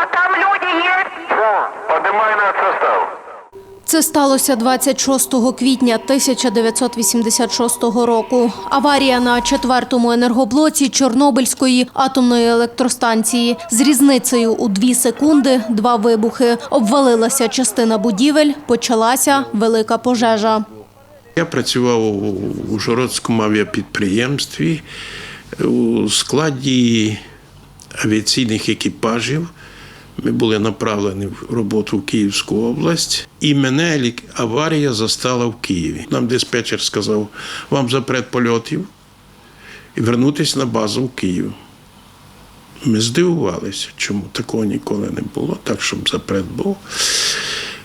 А там люди есть? Да, поднимай на состав. Це сталося 26 квітня 1986 року. Аварія на четвертому енергоблоці Чорнобильської атомної електростанції з різницею у дві секунди два вибухи. Обвалилася частина будівель, почалася велика пожежа. Я працював у Ужгородському авіапідприємстві у складі авіаційних екіпажів. Ми були направлені в роботу в Київську область, і мене аварія застала в Києві. Нам диспетчер сказав, вам запрет польотів і вернутися на базу в Київ. Ми здивувалися, чому такого ніколи не було, так щоб запрет був.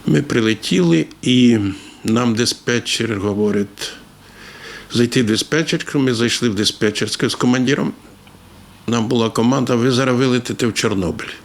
Ми прилетіли, і нам диспетчер говорить, зайти в диспетчерську. Ми зайшли в диспетчерську з командиром. Нам була команда, ви зараз вилетите в Чорнобиль.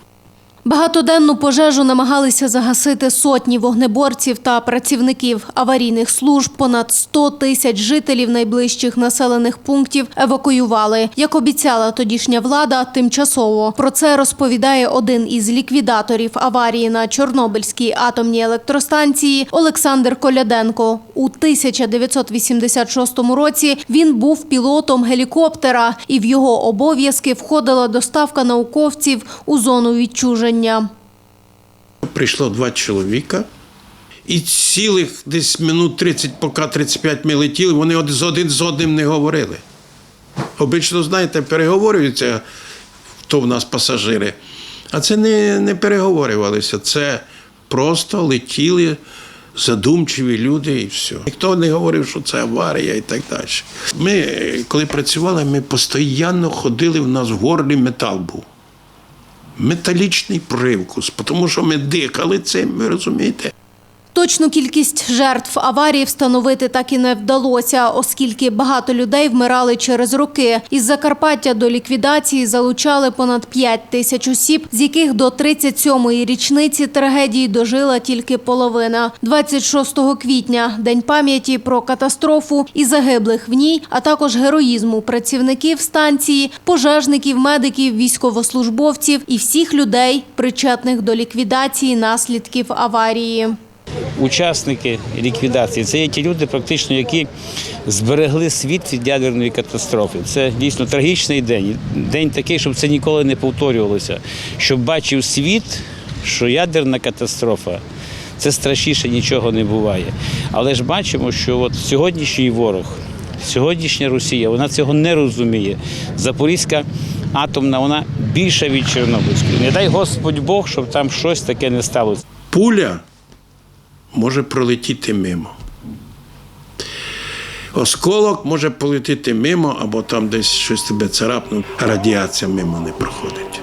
Багатоденну пожежу намагалися загасити сотні вогнеборців та працівників аварійних служб. Понад 100 тисяч жителів найближчих населених пунктів евакуювали. Як обіцяла тодішня влада, тимчасово. Про це розповідає один із ліквідаторів аварії на Чорнобильській атомній електростанції Олександр Коляденко. У 1986 році він був пілотом гелікоптера, і в його обов'язки входила доставка науковців у зону відчуження. Прийшло два чоловіка, і цілих десь минут 30, поки 35 ми летіли, вони один з одним не говорили. Обично, знаєте, переговорюються, хто в нас пасажири. А це не, не переговорювалися. Це просто летіли задумчиві люди і все. Ніхто не говорив, що це аварія і так далі. Ми, коли працювали, ми постійно ходили, в нас в горлі метал був металічний привкус, тому що ми дихали цим, ви розумієте? Точну кількість жертв аварії встановити так і не вдалося, оскільки багато людей вмирали через роки. Із Закарпаття до ліквідації залучали понад 5 тисяч осіб, з яких до 37-ї річниці трагедії дожила тільки половина. 26 квітня – День пам'яті про катастрофу і загиблих в ній, а також героїзму працівників станції, пожежників, медиків, військовослужбовців і всіх людей, причетних до ліквідації наслідків аварії. Учасники ліквідації. Це є ті люди, практично, які зберегли світ від ядерної катастрофи. Це дійсно трагічний день. День такий, щоб це ніколи не повторювалося. Щоб бачив світ, що ядерна катастрофа. Це страшніше нічого не буває. Але ж бачимо, що от сьогоднішній ворог, сьогоднішня Росія, вона цього не розуміє. Запорізька атомна, вона більша від Чорнобильської. Не дай Господь Бог, щоб там щось таке не сталося. Пуля може пролетіти мимо. Осколок може полетіти мимо, або там десь щось тебе царапнув, радіація мимо не проходить.